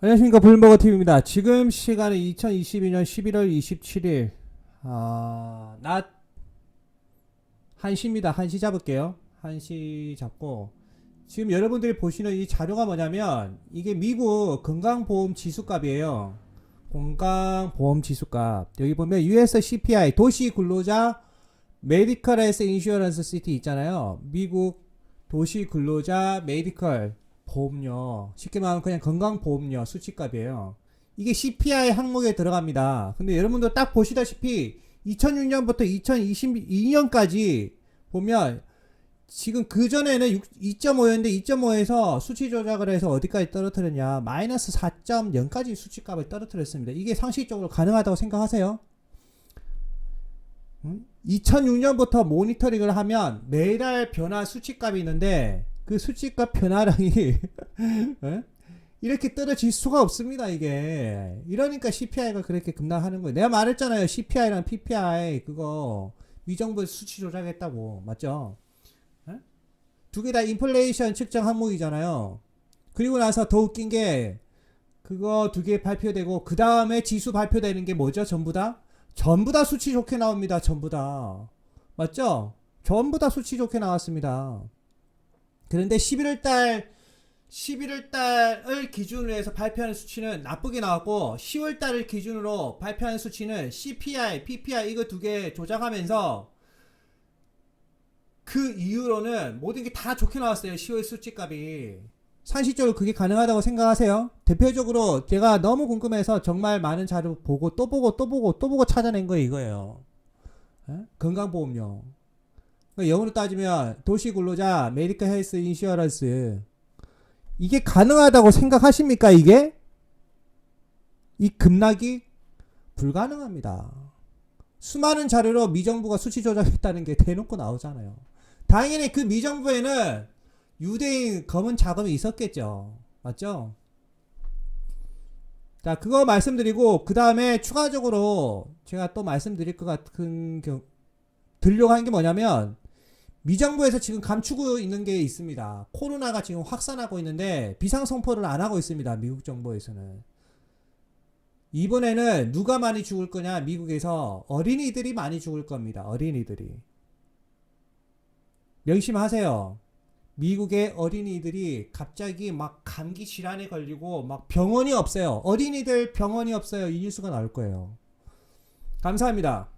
안녕하십니까 불버거 TV입니다. 지금 시간은 2022년 11월 27일 아, 낮 1시입니다. 1시 잡을게요. 1시 잡고 지금 여러분들이 보시는 이 자료가 뭐냐면 이게 미국 건강보험 지수값이에요. 건강보험 지수값. 여기 보면 US CPI 도시 근로자 메디컬 에스 인슈어런스 시티 있잖아요. 미국 도시 근로자 메디컬 보험료 쉽게 말하면 그냥 건강보험료 수치값이에요 이게 CPI 항목에 들어갑니다 근데 여러분들 딱 보시다시피 2006년부터 2022년까지 보면 지금 그전에는 2.5였는데 2.5에서 수치 조작을 해서 어디까지 떨어뜨렸냐 마이너스 4.0까지 수치값을 떨어뜨렸습니다 이게 상식적으로 가능하다고 생각하세요? 음? 2006년부터 모니터링을 하면 매달 변화 수치값이 있는데 그 수치값 변화량이 에? 이렇게 떨어질 수가 없습니다 이게. 이러니까 CPI가 그렇게 급락하는 거예요. 내가 말했잖아요. CPI랑 PPI 그거 위정부 수치 조작했다고. 맞죠? 두 개 다 인플레이션 측정 항목이잖아요. 그리고 나서 더 웃긴 게 그거 두 개 발표되고 그 다음에 지수 발표되는 게 뭐죠? 전부 다? 전부 다 수치 좋게 나옵니다. 전부 다. 맞죠? 전부 다 수치 좋게 나왔습니다 그런데 11월 달 11월 달을 기준으로 해서 발표하는 수치는 나쁘게 나왔고 10월 달을 기준으로 발표하는 수치는 CPI, PPI 이거 두 개 조작하면서 그 이후로는 모든 게 다 좋게 나왔어요. 10월 수치값이. 상식적으로 그게 가능하다고 생각하세요? 대표적으로 제가 너무 궁금해서 정말 많은 자료 보고 또 보고 또 보고 또 보고 찾아낸 거 이거예요. 에? 건강보험료. 그러니까 영어로 따지면 도시 근로자 메디컬 헬스 인슈어런스 이게 가능하다고 생각하십니까 이게? 이 급락이 불가능합니다. 수많은 자료로 미정부가 수치 조작했다는 게 대놓고 나오잖아요. 당연히 그 미정부에는 유대인 검은 자금이 있었겠죠. 맞죠? 자, 그거 말씀드리고 그 다음에 추가적으로 제가 또 말씀드릴 것 같은 경 들려고 하는 게 뭐냐면 미정부에서 지금 감추고 있는 게 있습니다. 코로나가 지금 확산하고 있는데 비상 선포를 안 하고 있습니다. 미국 정부에서는. 이번에는 누가 많이 죽을 거냐? 미국에서 어린이들이 많이 죽을 겁니다. 어린이들이. 명심하세요. 미국의 어린이들이 갑자기 막 감기 질환에 걸리고 막 병원이 없어요. 어린이들 병원이 없어요. 이 뉴스가 나올 거예요. 감사합니다.